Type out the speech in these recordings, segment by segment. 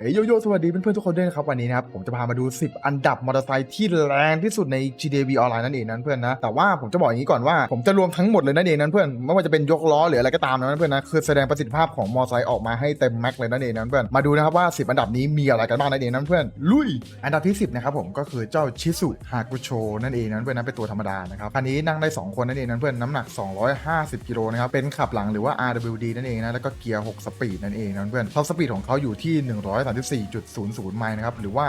เอ้ยโยโย่สวัสดีเพื่อนๆทุกคนด้วยนะครับวันนี้นะครับผมจะพามาดู 10 อันดับมอเตอร์ไซค์ที่แรงที่สุดใน GDV ออนไลน์นั่นเองนั้นเพื่อนนะแต่ว่าผมจะบอกอย่างนี้ก่อนว่าผมจะรวมทั้งหมดเลยนั่นเองนั้นเพื่อนไม่ว่าจะเป็นยกล้อหรืออะไรก็ตามนะเพื่อนนะคือแสดงประสิทธิภาพของมอเตอร์ไซค์ออกมาให้เต็มแม็กเลยนั่นเองนั้นเพื่อนมาดูนะครับว่า 10 อันดับนี้มีอะไรกันบ้างนั่นเองนั้นเพื่อนลุย อันดับที่ 10นะครับผมก็คือเจ้าชิสุฮากุโชนั่นเองนั้นเพื่อนนะเป็นตัวธรรมดานะครับคันนี้นั่งได้สองคนนั่นเองนั้นเพื่อนน้ำหนัก 250กิโลนะครับเป็นขับหลังหรือว่า RWD นั่นเองนะแล้วก็เกียร์6สปีดนั่นเองนั้นเพื่อนท็อปสปีดของเขาอยู่ที่134.00 ไมล์นะครับ หรือว่า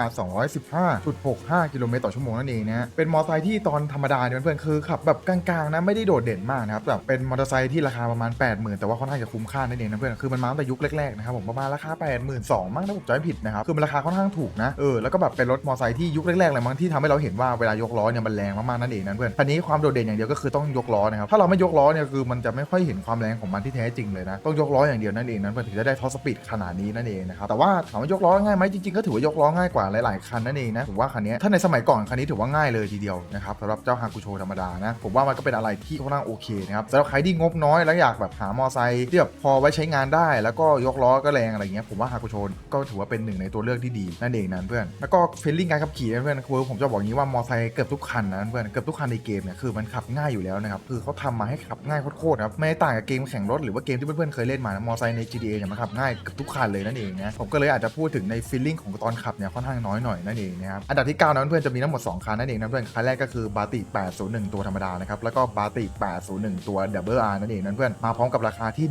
215.65 กิโลเมตรต่อชั่วโมงนั่นเองนะ เป็นมอเตอร์ไซค์ที่ตอนธรรมดาเนี่ยเพื่อนๆคือขับแบบกลางๆนะ ไม่ได้โดดเด่นมากนะครับแบบเป็นมอเตอร์ไซค์ที่ราคาประมาณ 80,000 แต่ว่าค่อนข้างจะคุ้มค่านั่นเองนะเพื่อน คือมันมาตั้งแต่ยุคแรกๆนะครับผมประมาณราคา 82,000มั้งถ้าผมจำไม่ผิดนะครับ คือมันราคาค่อนข้างถูกนะ เออ แล้วก็แบบเป็นรถมอเตอร์ไซค์ที่ยุคแรกๆเลยมั้งที่ทำให้เราเห็นว่าเวลายกล้อเนี่ยมันแรงมากๆนั่นเองนะเพื่อนคันนี้ความโดดเด่นอย่างเดียวก็คือต้องยกล้อนะครับ ถ้าเราไม่ยกล้อเนี่ยคือมันจะไม่ค่อยเห็นความแรงของมันที่แท้จริงเลยนะ ต้องยกล้ออย่างเดียวนั่นเองนะเพื่อนถึงจะได้ท็อปสปีดขนาดนี้นั่นเองนะครับ แต่ว่าถามว่ายกล้อง่ายไหมจริงๆก็ถือว่ายกล้อง่ายกว่าหลายๆคันนั่นเองนะผมว่าคันนี้ถ้าในสมัยก่อนคันนี้ถือว่าง่ายเลยทีเดียวนะครับสำหรับเจ้าฮากุโชธรรมดานะผมว่ามันก็เป็นอะไรที่ค่อนข้างโอเคนะครับสำหรับใครที่งบน้อยแล้วอยากแบบหามอไซค์ที่แบบพอไว้ใช้งานได้ แล้วก็ยกล้อก็แรงอะไรเงี้ยผมว่าฮากุโชก็ถือว่าเป็นหนึ่งในตัวเลือกที่ดีนั่นเองนะเพื่อนแล้วก็ฟีลลิ่งการขับขี่นะเพื่อนคือผมจะบอกงี้ว่ามอไซค์เกือบทุกคันนะเพื่อนเกือบทุกคันในเกมเนี่ยคือมันขับง่ายอยู่แล้วนะครับคือเขาทำมาให้ขับง่ายโคตรๆครับไม่ต่างกับเกมแข่งรถหรือว่าเกมที่เพื่อนๆเคยเล่นมานะมอไซค์ใน GTA เนี่ยมันขับง่ายเกือบทุกคันเลยนั่นเองนะผมก็เลยอาจจะพูดถึงในฟีลลิ่งของตอนขับเนี่ยค่อนข้างน้อยหน่อยนั่นเองนะครับอันดับที่9นั้นเพื่อนจะมีทั้งหมด 2คันนั่นเองนะเพื่อนคันแรกก็คือบาติ 801 ตัวธรรมดานะครับแล้วก็บาติ 801 ตัว Double R นั่นเองนั่นเพื่อนมาพร้อมกับราคาที่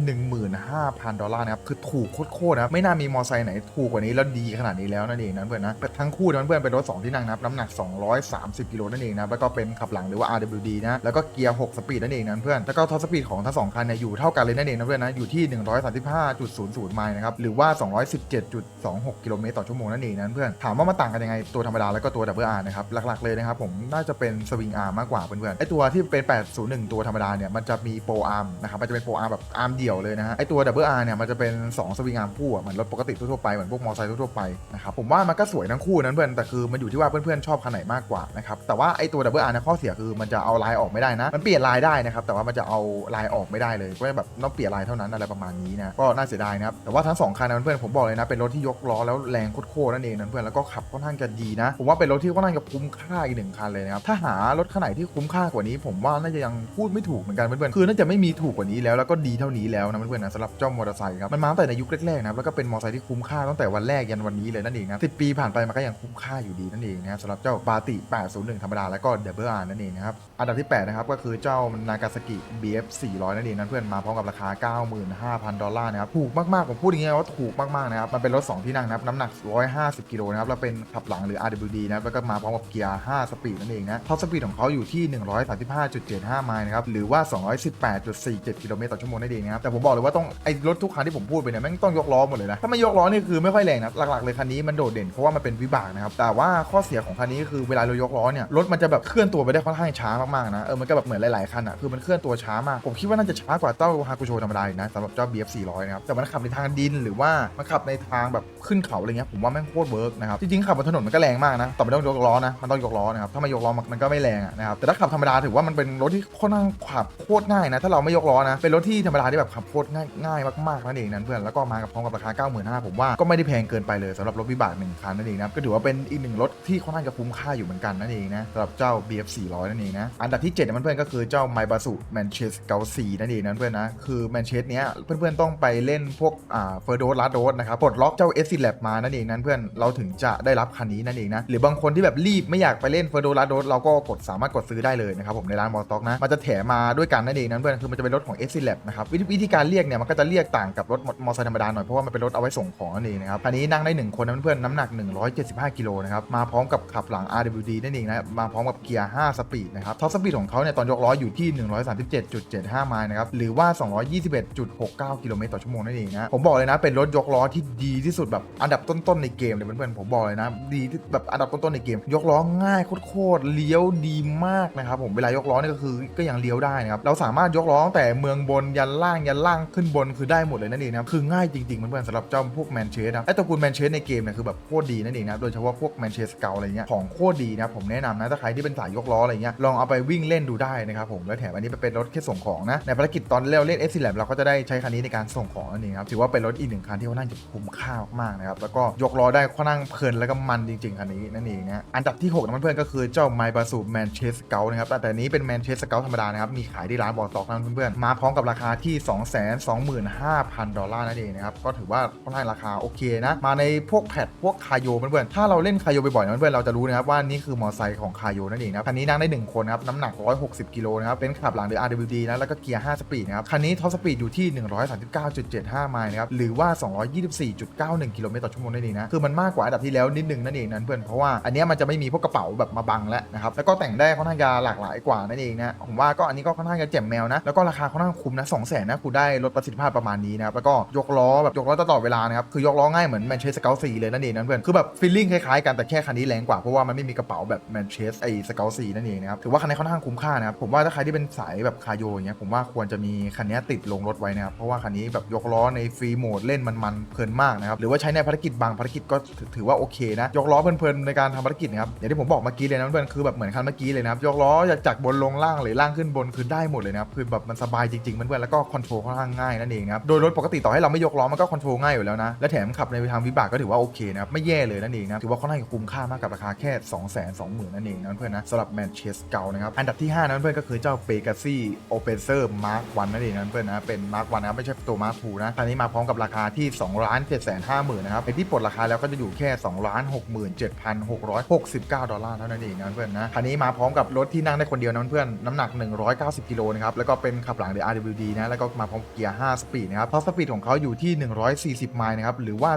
15,000 ดอลลาร์นะครับคือถูกโคตรๆนะครับไม่น่ามีมอไซค์ไหนถูกกว่านี้แล้วดีขนาดนี้แล้วนั่นเองนะเพื่อนนะทั้งคู่นั้นเพื่อนเป็นรถ2ที่นั่งนะครับน้ำหนัก 230 กิโลนั่นเองนะแล้วก็เป็นขับหลังหรือว่า RWD นะแล้วก็เกียร์ 6 สปีดนั่นเองนะเพื่อนแล้วก็ท็อปสปีดของทั้งสองคันเนี่ยอยู่เท่ากันเลยนั่นเองนะเพื่อนนะอยู่ที่ 135.00ไมล์นะครับหรือว่า2.6กิโลเมตรต่อชั่วโมงนั่นเองนะเพื่อนถามว่ามันต่างกันยังไงตัวธรรมดาแล้วก็ตัว Double R นะครับหลักๆเลยนะครับผมน่าจะเป็นสวิงอาร์มมากกว่าเพื่อนๆไอตัวที่เป็น 801 ตัวธรรมดาเนี่ยมันจะมีโปรอาร์มนะครับมันจะเป็นโปรอาร์มแบบอาร์มเดี่ยวเลยนะฮะไอตัว Double R เนี่ยมันจะเป็น 2 สวิงอาร์มคู่เหมือนรถปกติทั่วๆไปเหมือนพวกมอเตอร์ไซค์ทั่วๆไปนะครับผมว่ามันก็สวยทั้งคู่นั้นเพื่อนแต่คือมันอยู่ที่ว่าเพื่อนๆชอบคันไหนมากกว่านะครับแต่ว่าไอตัว Double R เนี่ยข้อเสียคือมันจะเอาลายออกไม่ได้นะ มันเปลี่ยนลายได้นะครับแต่ว่ามันจะเอาลายออกไม่ได้เลยก็แบบต้องเปลี่ยนลายเท่านั้นอะไรประมาณนี้นะก็น่าเสียดายนะครับแต่ว่าทั้งสองคันนะเพื่อนผมบอกเลยนะเป็นรถที่ยกล้อแล้วแรงโคตรๆนั่นเองนะเพื่อนแล้วก็ขับค่อนข้างจะดีนะ ผมว่าเป็นรถที่ค่อนข้างจะคุ้มค่าอีกหนึ่งคันเลยนะครับถ้าหารถคันไหนที่คุ้มค่ากว่านี้ ผมว่าน่าจะยังพูดไม่ถูกเหมือนกันเพื่อนๆคือน่าจะไม่มีถูกกว่านี้แล้วแล้วก็ดีเท่านี้แล้วนะเพื่อนๆนะสำหรับเจ้ามอเตอร์ไซค์ครับมันมาตั้งแต่ในยุคแรกๆนะแล้วก็เป็นมอเตอร์ไซค์ที่คุ้มค่าตั้งแต่วันแรกยันวันนี้เลยนั่นเองนะสิปีผ่านไปมันก็ยังคุ้มค่าอยู่ดีนั่นเองนะครับสำหรับเจ้าบาติ 801 ธรรมดาแล้วก็เดบเบิลอาร์นั่นเองนะครับอันดับที่ 8 นะครับก็คือเจ้านากาซากิ BF 400 นั่นเองนะเพื่อนมาพร้อมกับราคา 95,000 ดอลลาร์นะครับถูกมากๆผมพูดอย่างนี้ว่าถูกมากๆนะครับมันเป็นรถ2ที่นั่งนะครับน้ำหนัก 150 กิโลนะครับแล้วเป็นขับหลังหรือ RWD นะครับแล้วก็มาพร้อมกับเกียร์ 5 สปีดนั่นเองนะท็อปสปีดของเขาอยู่ที่ 135.75 ไมล์นะครับหรือว่า 218.47 กิโลเมตรต่อชั่วโมงนั่นเองนะครับแต่ผมบอกเลยว่าต้องไอ้รถทุกคันที่ผมพูดไปเนี่ยแม่งต้องยกล้อหมดเลยนะถ้าไม่ยกล้อนี่คือไม่ค่อยแรงนะหลักๆเลยคันนี้มันโดดเด่นเพราะว่ามันเป็นวิบากนะครับแต่ว่าข้อเสียของคันนี้คือเวลาเรายกล้อเนี่ยรถมันจะแบบเคลื่อนตัวไปได้ค่อนข้างช้ามากๆนะเออมันก็แบบเหมือนหลายๆคันอะคือมันเคลื่อนตัวช้ามากผมคิดว่าน่าจะช้ากว่าเจ้าฮากุโชธรรมดาอีกนะสำหรับเจ้า BF 400 นะครับแต่มันขับในทางดินหรือว่ามันขับในทางแบบขึ้นเขาอะไรเงี้ยผมว่าแม่งโคตรเวิร์กนะครับจริงๆขับบนถนนมันก็แรงมากนะแต่ไม่ต้องยกล้อนะมันต้องยกล้อนะครับถ้าไม่ยกล้อมันก็ไม่แรงนะครับแต่ถ้าขับธรรมดาถือว่ามันเป็นรถที่ค่อนข้างขับโคตรง่ายนะถ้าเราไม่ยกล้อนะเป็นรถที่ธรรมดาที่แบบขับโคตรง่ายง่ายมากๆนั่นเองนั่นเพื่อนแล้วก็มากับพร้อมกับราคา 95,000ผมว่าก็ไม่ได้แพงเกินไปเลยสำหรับรถวิบากหนึ่งคันนั่นเองนะก็ถือว่าเป็นอีกหนึ่งรถที่ค่อนข้างจะคุ้มค่าอยู่เหมือนกันนั่นเองนะสำหรับเจ้า BF 400นั่นเองนะอันดับที่7เนี่ยเพื่อนก็คือเจ้าไมบาสุแมนเชสเกาซีนั่นเองนะเพื่อนนะคือแมนเชสเนี้ยเพื่อนๆต้องไปเล่นพวกอ่าเฟอร์โดสลาโดสนะครับปลดล็อกเจ้า s อ Lab มานั่นเองนั่นเพื่อนเราถึงจะได้รับคันนี้นั่นเองนะหรือบางคนที่แบบรีบไม่อยากไปเล่นเฟอร์โดลาโดสเราก็กดสามารถกดซื้อได้เลยนะครับผมในร้านมอสต็อกนะมันจะแถมมาด้วยกันนั่นเองนั่นเพื่อนคือมันจะเป็นรถของ s อ Lab นะครับวิธีวิธีการเรียกเนี่ยมันก็จะเรียกต่างกับรถมอเตอร์ไซค์ธรรมดาหน่อยเพราะว่ามันเป็นรถเอาไว้ส่งของนั่นเองนะครับคันนี้นั่งได้หนึ่งคนนะเพื่อนน้ำหนัก 175กิโลนะครับมาพร้อมกับขับหลัง RWD นั่นเองนะมาพร้อมกับเกียร์ 5 สปีดนะครับท็อปสปีดของเขาเนี่ยตอนยกล้ออยู่ที่ 137.75 ไมล์นะครับหรือว่า 221.69 กิโลเมตรต่อชั่วโมงนั่นเองนะผมบอกเลยนะเป็นรถยกล้อที่ดีที่สุดแบบอันดับต้นๆในเกมเลยเพื่อนๆผมบอกเลยนะ ดีที่แบบอันดับต้นๆในเกม ยกล้อง่ายโคตรๆเลี้ยวดีมากนะครับผมเวลายกล้อนี่ก็คือก็ยังเลี้ยวได้นะครับเราสามารถยกล้อตั้งแต่เมืองบนยันล่างยันล่างขึ้นบนคือได้หมดเลยนั่นเองนะครับคือง่ายจริงๆเพื่อนๆสำหรับเจ้าพวกแมนเชสนะไอตระกูลแมนเชสในเกมเนี่ยคือแบบโคตรดีนั่นเองนะโดยเฉพาะพวกแมนเชสเกาอะไรเงี้ยของโคตรดีนะผมแนะนำนะถ้าใครที่เป็นสายยกล้ออะไรเงี้ยลองเอาไปวิ่งเล่นดูได้นะครับผมแล้วแถมอันนี้เป็นรถแค่ส่งของนะในภารกิจตอนเราเล่น s อ Lab เราก็จะได้ใช้คันนี้ในการส่งของนั่นเองครับถือว่าเป็นรถอีกหนึ่งคันที่ค่อนข้างจะคุ้มค่ามากากนะครับ แล้วก็ยกล้อได้ค่อนข้างเพลินแล้วก็มันจริงๆคันนี้นั่นเองนะอันดับที่6นะเพื่อนๆก็คือเจ้าไมบาสูแมนเชสเกลนะครับแต่แต่นี้เป็นแมนเชสเกลธรรมดานะครับมีขายที่ร้านบอลต็อกนะเพื่อนๆมาพร้อมกับราคาที่ 225,000 ดอลลาร์นั่นเองนะครับก็ถือว่าค่อนข้างราคาโอเคนะมาในพวกแพดพวกคาโยเพื่อนๆถ้าเราเล่นคาโยบ่อยๆนะเพื่อนๆเราจะรู้นะครับว่านี่คือมอไซค์ของคาโยนั่นเองนะคันนี้นั่งได้ 1 คนนะครับน้ำหนัก 160 กิโลนะครับเป็นขับหลังหรือ RWD นะแล้วก็เกียร์ 5 สปีดนะครับคันนี้ท็อปสปีดอยู่ที่ 139.75 ไมล์นะครับหรือว่า 224.91กิโลเมตรต่อชั่วโมงนั่นเองนะคือมันมากกว่าอันดับที่แล้วนิดนึงนั่นเองนั่นเพื่อนเพราะว่าอันนี้มันจะไม่มีพวกกระเป๋าแบบมาบังแล้วนะครับแล้วก็แต่งได้ค่อนข้างจะหลากหลายกว่านั่นเองนะผมว่าก็อันนี้ก็ค่อนข้างจะแจ่มแมวนะแล้วก็ราคาค่อนข้างคุ้มนะ2 0 0 0 0นนะคุณได้รถประสิทธิภาพประมาณนี้นะครับแล้วก็ยกล้อแบบยกล้อตลอดเวลานะครับคือยกล้อง่ายเหมือนแมนเชสเกลซีเลยนั่นเองนั่นเพื่อนคือแบบฟีลลิ่งคล้ายๆกันแต่แค่คันนี้แรงกว่าเพราะว่ามันไม่มีกระเป๋าแบบแมนเชสไอสเกลซีนั่นเองนะครับถือว่าคันนี้ค่อนข้างคุ้มค่านะครับผมว่าถ้าใครที่เป็นสายแบบคาโยอย่างเงี้ยผมว่าควรจะมีคันนี้ติดลงรถไว้นะครับเพราะว่าคันนี้แบบยกล้อในฟรีโหมดเล่นมันๆเพลินมากนะครับหรือว่าใช้ในภารกิจบางภารกิจก็ถือว่าโอเคนะ ยกล้อเพลินๆในการทำภารกิจนะครับอย่างที่ผมบอกเมื่อกี้เลยนะเพื่อนคือแบบเหมือนคันเมื่อกี้เลยนะครับยกล้อจากจากบนลงล่างหรือล่างขึ้นบนคือได้หมดเลยนะครับคือแบบมันสบายจริงๆเพื่อนๆแล้วก็คอนโทรลค่อนข้างง่ายนั่นเองนะครับโดยรถปกติต่อให้เราไม่ยกล้อมันก็คอนโทรลง่ายอยู่แล้วนะและแถมขับในทางวิบากก็ถือว่าโอเคนะครับไม่แย่เลยนั่นเองนะถือว่าค่อนข้างคุ้มค่ามากกับราคาแค่ 2 2 0 0 0 0นั่นเองนะเพื่อนนะสำหรับแมนเชสเกลนะครับอันดับที่5นั้นเพื่อนก็คือเจ้าเปกาซี่โอเปเซอร์มาร์ควันนั่นเองนะเพื่อนนะเป็นมาร์ควันนะไม่ใช่ตัวมาร์คทูนะคันนี้มาพร้อมกับราคาที่2ล้าน7 5 0 0 0นะครับไอที่ปลดราคาแล้วก็จะอยู่แค่2 6 7 6 6 9 ดอลลาร์เท่านั้นเองนะเพื่อนนะคันนี้มาพร้อมกับรถที่นั่งได้คนเดียวนะเพื่อนน้ำหนัก 190กิโลนะครับแล้วก็เป็นขับหลังโดย RWD นะแล้วก็มาพร้อมเกียร์ 5 สปีดนะครับท็อปสปีดของเขาอยู่ที่ 140 ไมล์นะครับหรือว่า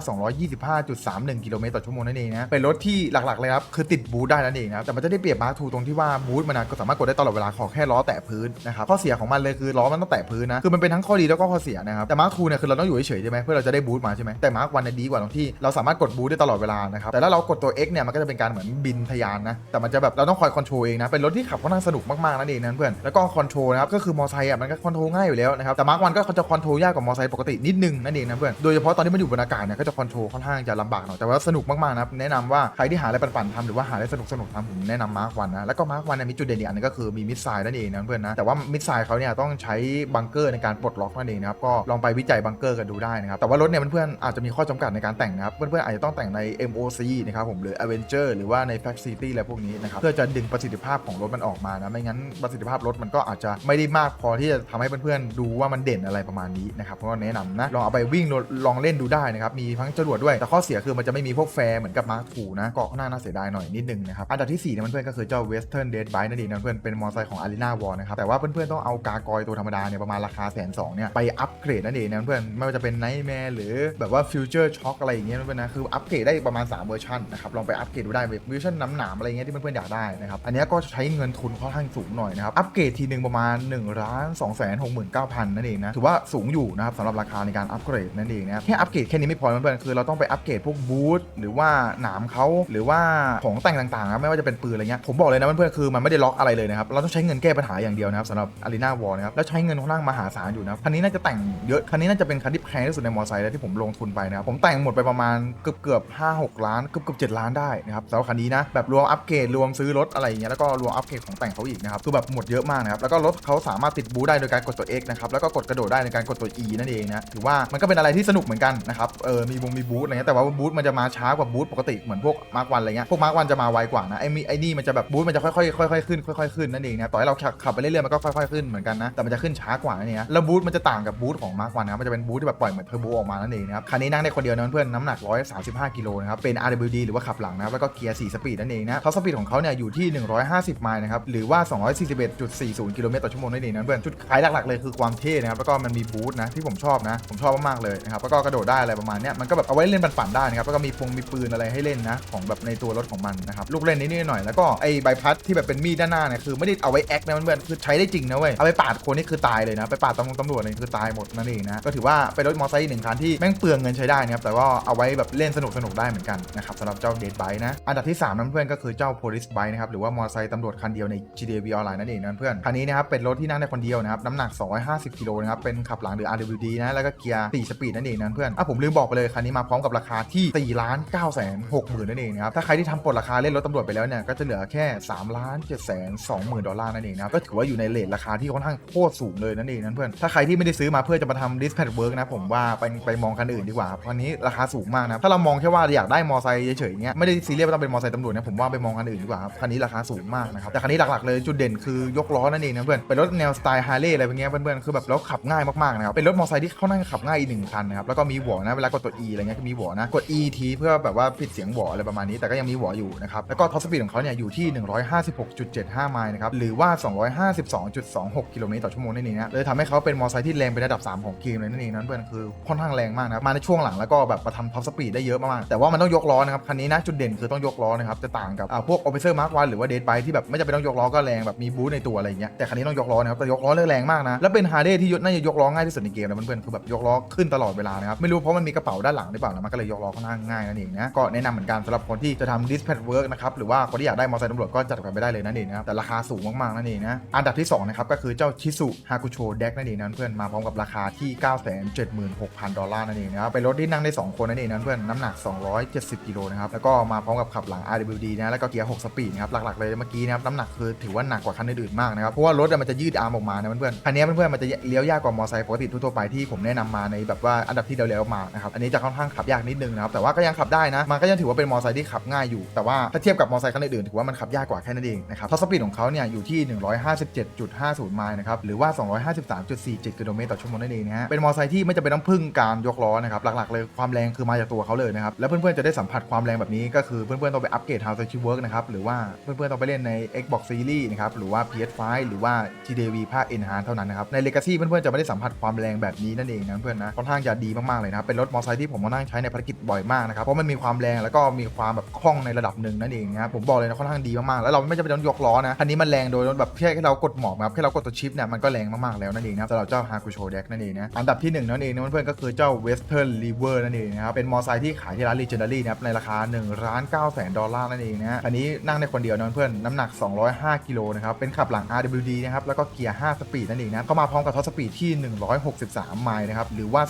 225.31 กิโลเมตรต่อชั่วโมงนั่นเองนะเป็นรถที่หลักๆเลยครับคือติดบูทได้นั่นเองนะแต่มันจะได้เปรียบมาร์คทูตรงที่ว่าบูทมันก็สามารถกดได้ตลอดเวลาขอแค่ล้อแตะพื้นนะครับข้อเสียของมันเลยคือล้อมันต้องแตะพื้นนะคือมันเป็นทั้งข้อดีแล้วก็ข้อเสียนะครับแต่มาร์คทูเนี่ยคือเราต้องอยู่เฉยใช่ไหมเพื่อเราจะได้บูทมาใช่ไหมแต่มาร์ควันเนี่ยดีกว่าตรงที่เราสามารถกดบูทได้ตลอดเวลานะครับแต่ถ้าเรากดตัว X เนี่ยมันก็จะเป็นการเหมือนบินทะยานนะแต่มันจะแบบเราต้องคอยคอนโทรลเองนะเป็นรถที่ขับค่อนข้างสนุกมากๆนั่นเองนะเพื่อนแล้วก็คอนโทรลนะครับก็คือมอไซค์อะมันก็คอนโทรลง่ายอยู่แล้วนะครับแต่มาร์ควันก็จะคอนโทรลยากกว่ามอไซค์ปกตินิดนึงนั่นเองนะเพื่อนโดยเฉพาะตอนที่มันอยู่บนอากาศเนี่ยก็จะคอนโทรลค่อนข้างจะลำบากหน่อยแต่ว่าสนุกมากๆนะครับแนะนำว่าใครที่หาอะไรปั่นๆทำหรือว่าหาอะไรสนุกๆทำผมแนะนำมาร์ควันนะแล้วก็มาร์ควันเนี่ยมีจุดเด่นอีกอันนึงก็คือมีมิสไซล์นั่นเองนะเพื่อนนะแต่ว่ามิสไซล์เขาเนี่ยต้องใช้บังเกอร์ในการปลดล็อกนั่นเองนะครับก็ลองไปวิจัยบังเกอร์กันดูได้นะครับแต่ว่ารถเนี่ยเพื่อนๆอาจจะมีข้อจำกัดในการแต่งนะครับ เพื่อนๆอาจจะต้องแต่งใน MOC นะครับผมหรือ Avenger หรือว่าใน Fact City อะไรพวกนี้นะครับเพื่อจะดึงประสิทธิภาพของรถมันออกมานะไม่งั้นประสิทธิภาพรถมันก็อาจจะไม่ได้มากพอที่จะทำให้เพื่อนๆดูว่ามันเด่นอะไรประมาณนี้นะครับเพราะว่าแนะนำนะลองเอาไปวิ่งลองเล่นดูได้นะครับมีทั้งจรวดด้วย แต่ข้อเสียคือมันจะไม่มีพวกแฟร์เหมือนกับมาร์คทูนะเก็น่าน่าเสียดายหน่อยนิดนึงนะครับอันดับที่4เนี่ยเพื่อนๆก็คือเจ้า Western Dead Bike นั่นเองนะเพื่อนเป็นมอเตอร์ไซค์ของ Arena War นะครับแต่ว่าเพื่อนๆต้องเอากากอยตัวธรรมดาเนี่ยประมาณราคาแสนสองเนี่ยไปอัปเกรดนั่นเองนะเพื่อนไม่ว่าจะเป็น Nightmare หรือแบบว่า Future Shock อะไรอย่างเงี้ยเพื่อนๆนะคืออัปเกรดได้ประมาณ 3 เวอร์ชันนะครับลองไปอัปเกรดดูได้เวอร์ชันน้ำหนามอะไรเงี้ยที่เพื่อนๆอยากได้นะครับอันนี้ก็ใช้เงินทุนค่อนข้างสูงหน่อยนะครับอัปเกรดทีหนึ่งประมาณ1ล้าน2 6 9 0 0 0นั่นเองนะถือว่าสูงอยู่นะครับสำหรับราคาในการอัปเกรดนั่นเองนะแค่อัปเกรดแค่นี้ไม่พอเพื่อนๆคือเราต้องไปอัปเกรดพวกบูทหรือว่าหนามเขาหรือว่าของแต่งต่างๆนะไม่ว่าจะเป็นปืนอะไรเงี้ยผมบอกเลยนะเพื่อนๆคือมันไม่ได้ล็อกอะไรเลยนะครับเราต้องใช้เงินแก้ปัญหาอย่างเดียวนะครับสำหรับ Arena War นะครับแล้วใช้เงินค่อนข้างมหาศาลอยู่นะครับคันนี้น่าจะแต่งเยอะคันนี้น่าจะเป็นคันที่แพงที่สุดในมอเตอร์ไซค์แล้วที่ผมลงทุนไปนะครับผมแต่งหมดไปประมาณเกือบเกือบห้าหกล้านเกือบเกือบเจ็ดล้านได้นะครับสำหรับคันนี้นะแบบรวมอัปเกรดรวมซื้อรถอะไรอย่างเงี้ยแล้วก็รวมอัปเกรดของแต่งเขาอีกนะครับคือแบบหมดเยอะมากนะครับแล้วก็รถเขาสามารถติดบูได้โดยการกดตัว X นะครับแล้วก็กดกระโดดได้ในการกดตัว E นั่นเองนะถือว่ามันก็เป็นอะไรที่สนุกเหมือนกันนะครับเออมีวงมีบูทอะไรเงี้ยแต่ว่าบูทมันจะมาช้ากว่าบูทปกติเหมือนพวกมาร์กวันอะไรเงี้ยพวกมาร์กวันจะมาไวกว่านะไอ้มีไอ้นี่มันจะแบบบูทมันจะค่อยๆค่อยๆขึ้นค่อยๆขึ้นนั่นเองนะต่อให้เราขับไปเรื่อยๆมันก็ค่อยๆขึ้นเหมือนกันนะแต่มันจะขึ้นช้ากว่านั่นะแล้วบูทมันจะต่างกับบูทของมาร์กวันนะมันจะเป็นบูทที่แบบปล่อยเหมือนเทอร์โบออกมานั่นเองนะครับคันนี้นั่งได้คนเดียวนะเพื่อนน้ำหนัก 135 กิโลนะครับ เป็น RWD หรือว่าขับหลังนะครับ แล้วก็เกียร์ 4 สปีดนั่นเองนะท็อปสปีดของเขาเนี่ยอยู่ที่ 150 ไมล์นะครับ หรือว่า 241.40 กิโลเมตรต่อชั่วโมงนั่นเองนะเพื่อน จุดขายหลักๆเลยคือความเท่นะครับ แล้วก็มันมีบูทนะที่ผมชอบนะ ผมชอบมากๆเลยนะครับ แล้วก็กระโดดได้อะไรประมาณเนี้ยมันก็แบบเอาไว้เล่นปั่นๆได้นะครับ แล้วก็มีพงมีปืนอะไรให้เล่นนะของแบบในตัวรถของมันนะครับ ลูกเล่นนิดๆหน่อย แล้วก็ไอ้ใบพัดที่แบบเป็นมีดด้านหน้าเนี่ยคือไม่ได้เอาไว้แอคนะเพื่อนคือใช้ได้จริงนะเว้ย เอาไปปาดคนนี่คือตายเลยนะ ไปปาดตำรวจตำรวจนี่คือตายหมดนั่นเองนะ ก็ถือว่าเป็นรถมอเตอร์ไซค์หนึ่งคันที่แม่งเปลืองเงินใช้ได้นะครับแต่ก็เอาไว้แบบเล่นสนุกๆได้เหมือนกันนะครับสำหรับเจ้าเดดไบนะ อันดับที่3นั้นเพื่อนก็คือเจ้า police bike นะครับหรือว่ามอเตอร์ไซค์ตำรวจคันเดียวใน GTA V Online นั่นเองนะเพื่อนคันนี้นะครับเป็นรถที่นั่งได้คนเดียวนะครับน้ำหนัก 250กิโลนะครับเป็นขับหลังหรือ RWD นะแล้วก็เกียร์4สปีดนั่นเองนะเพื่อนอะผมลืมบอกไปเลยคันนี้มาพร้อมกับราคาที่4ล้าน9แสน6หมื่นนั่นเองนะครับถ้าใครที่ทำปลดราคาเล่นรถตำรวจไปแล้วเนี่ยก็จะเหลือแค่3ล้าน7แสน2หมื่นดอลลาร์นั่นเองนะครับก็ถือว่าอยู่ในเลทราคาที่ค่อนข้างโคตรสูงเลยนั่นเองนะเพื่อนถ้าใครที่ไม่ได้ซื้อมาเพื่อจะมาทำ dispatch work นะผมว่าไปไปมองคันอื่นดีกว่าเพราะนี้ราคาสูงมากนะถ้าเรามองแค่ว่าอยากได้มอไซค์เฉยๆเงี้ยไม่ได้ซีเรียสว่าต้องเป็นมอไซค์ตำรวจเนะผมว่าไปมองคันอื่นดีกว่าครับคันนี้ราคาสูงมากนะครับแต่คันนี้หลักๆเลยจุดเด่นคือยกล้อนั่นเองนะเพื่อนเป็นรถแนวสไตล์ฮาร์เลย์อะไรแบบเงี้ยเพื่อนๆคือแบบแล้วขับง่ายมากๆนะครับเป็นรถมอไซค์ที่เขานั่งขับง่ายอีกหนึ่งคันนะครับแล้วก็มีหวอนะเวลากดตัว E อะไรเงี้ยก็มีหวอนะกด E ทีเพื่อแบบว่าปิดเสียงหวออะไรประมาณนี้แต่ก็ยังมีหวออยู่นะครับแล้วก็ท็อปสปีดของเขาเนี่ยอยู่ที่ 156.75 ไมล์นะครับหรือว่า 252.26 กิโลเมตรต่อชั่วโมงนั่นเองนะเลยทำให้เขาเป็นมอไซค์ที่แรงเป็นระดับ 3 ของเกมเลยนั่นเองนะเพื่อนคือค่อนข้างแรงมากนะมาในช่วงหลังแล้วก็แบบมาทำท็อปสปีดได้เยอะมากๆแต่ว่ามันต้องยกล้อนะครับคันนี้นะจุดเด่นคือต้องยกล้อนะครับจะต่างกับอ่าพวก Officer Mark 1หรือว่า Dead Bike ที่แบบไม่จำเป็นต้องยกล้อก็แรงแบบมีบูทในตัวอะไรเงี้ยแต่คันนี้ต้องยกล้อนะครับแต่ยกล้อแรงมากนะแล้วเป็นฮาร์เลย์ที่ยน่าจะยกล้อง่ายที่สุดในเกมนะเพื่อนๆคือแบบยกล้อขึ้นตลอดเวลานะครับไม่รู้เพราะมันมีกระเป๋าด้านหลังหรือเปล่านะมันก็เลยยกล้อค่อนข้างง่ายนั่นเองนะก็แนะนำเหมือนกันสำหรับคนที่จะทำ dispatch work นะครับหรือว่าคนที่อยากได้มอเตอร์ไซค์ตำรวจก็จัดกันไปได้เลยนั่นเองนะครับแต่ราคาสูงมากๆนั่นเองนะอันดับที่สองนะครับก็คือเจ้าชิสุฮากุโชเด็กนั่นเองนะเพื่อนมาพร้อมกับราคาที่ 976,000 ดอลลาร์นั่นเองนะครับเป็นรถที่นั่งได้2 คนนั่นเองนะเพื่อนน้ำหนัก 270 กิโลนะครับแล้วก็มาพร้อมกับขับหลัง RWD นะแล้วก็เกียร์ 6 สปีดนะครับหลักๆเลยเมื่อกี้นะครับน้ำหนักคือถือว่าหนักกว่าคันอื่นๆมากนะครับเพราะว่ารถมันจะยืดอาร์มออกมานะเพื่อนๆคันนี้เพื่อนๆมันจะเลี้ยวยากกว่ามอเตอร์ไซค์ปกติทั่วไปที่ผมแนะนำมาในแบบว่าอันดับที่เร็วๆมานะครับอันนี้จะค่อนข้างขับยากนิดนึงนะครับแต่ว่าก็ยังขับได้นะมันก็ยังถือว่าเป็นมอเตอร์ไซค์ที่ขับง่ายอยู่แต่ว่าถ้าเทียบกับมอเตอร์ไซค์คันอื่นๆถือว่ามันขับยากกว่าแค่นั้นเองนะครับท็อปสปีดของเขาเนี่ยอยู่ที่ 157.50 ไมล์นะครับหรือว่า 253.47 กิโลเมตรต่อชั่วโมงนั่นเองนะฮะเป็นมอเตอร์ไซค์ที่ไม่จำเป็นต้องพึ่งการยกล้อนะครับหลักๆเลยความแรงคือมาจากตัวเขาเลยนะครับ แล้วเพื่อนๆจะได้สัมผัสความแรงแบบนี้ก็คือเพื่อนๆต้องไปอัปเกรด How to Work นะครับ หรือว่าเพื่อนๆต้องไปเล่นใน Xbox Series นะครับ หรือว่า PS5 หรือว่า GDV ภาค Enhance เท่านั้นนะครับ ใน Legacy เพื่อนๆจะไม่ได้สัมผัสความแรงแบบนี้นั่นเองนะเพื่อนๆนะ ค่อนข้างจะดีมากๆเลยนะครับ เป็นรถมอเตอร์ไซค์ที่ผมมานั่งใช้ในภารกิจบ่อยมากนะครับ เพราะมันมีความแรงแล้วก็มีความแบบคล่องในระดับหนึ่งนั่นเองนะครับ ผมบอกเลยนะค่อนข้างดีมากๆ แล้วเราไม่จำเป็นต้องยกล้อนะ คันนี้มันแรงโดยแบบแค่เรากดหมอบครับ แค่เรากดตัวชิปเนี่ยมันก็แรงมากๆแล้วนั่นเองนะสำหรับเจ้า Hakusho Deck นั่นเองนะอันดับที่หนึ่งนั่นเองนะเพื่อนๆก็คือเจ้า Western River นั่นั่นเองนะครับเป็นมอไซค์ที่ขายที่ร้าน Legendary นะครับในราคา1ล้าน9แสนดอลลาร์นั่นเองนะอันนี้นั่งได้คนเดียวนะเพื่อนน้ำหนัก 205กิโลนะครับเป็นขับหลัง RWD นะครับแล้วก็เกียร์ 5 สปีดนั่นเองนะเข้ามาพร้อมกับท็อปสปีดที่ 163 ไมล์นะครับหรือว่า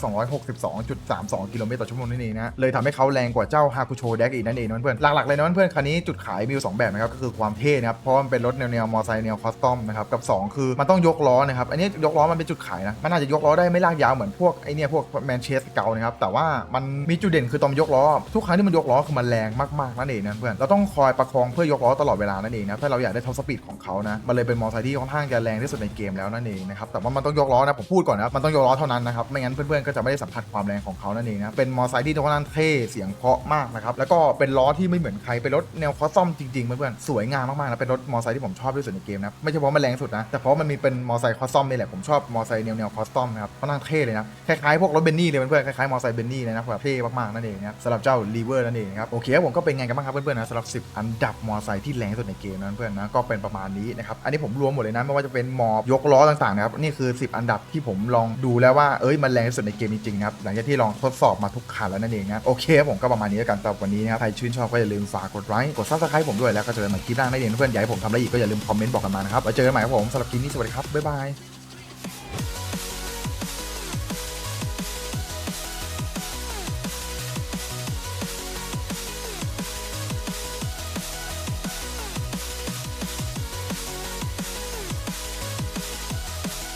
262.32 กิโลเมตรต่อชั่วโมงนั่นเองนะเลยทำให้เขาแรงกว่าเจ้า Hakusho Deck อีกนั่นเองนะเพื่อนหลักๆเลยนะเพื่อนคันนี้จุดขายมีอยู่สองแบบนะครับก็คือความเท่นะครับเพราะมันเป็นรถแนวแนวมอไซค์แนวคอสตอมนะครับกับสองคือมันต้องยกล้อนะครับอันนี้ยกล้อมันเป็นจุดขายนะมันอาจจะยกล้อได้ไม่ลากยาวเหมือนพวกไอเนี่ยพวกแมนเชสเก่านะครับแต่ว่ามันมีจุดเด่นคือตอนยกล้อทุกครั้งที่มันยกล้อคือมันแรงมากๆนั่นเองนะเพื่อนเราต้องคอยประคองเพื่อยกล้อตลอดเวลานั่นเองนะถ้าเราอยากได้ท็อปสปีดของเขานะมันเลยเป็นมอเตอร์ไซค์ที่ค่อนข้างจะแรงที่สุดในเกมแล้วนั่นเองนะครับแต่ว่ามันต้องยกล้อนะผมพูดก่อนนะมันต้องยกล้อเท่านั้นนะครับไม่งั้นเพื่อนๆก็จะไม่ได้สัมผัสความแรงของเขานั่นเองนะเป็นมอเตอร์ไซค์ที่ค่อนข้างเท่เสียงเพาะมากนะครับแล้วก็เป็นล้อที่ไม่เหมือนใครเป็นรถแนวคอสตอมจริงๆเพื่อนๆสวยงามมากๆนะเป็นรถมอไซค์ที่ผมชอบที่สุดในเกมนะไม่ใช่เพราะมันแรงสุดนะแต่เพราะมันมีเป็นมอไซค์คอสตอมนี่แหละผมชอบมอไซค์แนวแนวคอสตอมนะครับค่อนข้างเท่เลยนะคล้ายๆพวกรถเบนนี่เลยเพื่อนๆคล้ายๆมอไซค์เบนนี่เลยนะแบบเท่มากๆนั่นเองนะครับสำหรับเจ้าลีเวอร์นั่นเองครับโอเคครับผมก็เป็นไงกันบ้างครับเพื่อนๆนะสำหรับ 10 อันดับมอไซค์ที่แรงสุดในเกมนั้นเพื่อนนะก็เป็นประมาณนี้นะครับอันนี้ผมรวมหมดเลยนะไม่ว่าจะเป็นมอบยกล้อต่างๆนะครับนี่คือ 10 อันดับที่ผมลองดูแล้วว่าเอ้ยมันแรงที่สุดในเกมจริงๆนะครับหลังจากที่ลองทดสอบมาทุกคันแล้วนั่นเองนะโอเคผมก็ประมาณนี้แล้วกันสำหรับวันนี้นะครับใครชื่นชอบก็อย่าลืมฝากกดไลค์กดซับสไครต์ผมด้วยแล้วก็เจอกันใหม่คลิปหน้านั่นเองเพื่อนๆอยากให้ผมทำอะไรอีกก็อย่าลืมคอมเมนต์บอกกันมานะครับไว้เจอกันใหม่ครับผมสำหรับคลิปนี้สวัสดีครับบ๊ายบาย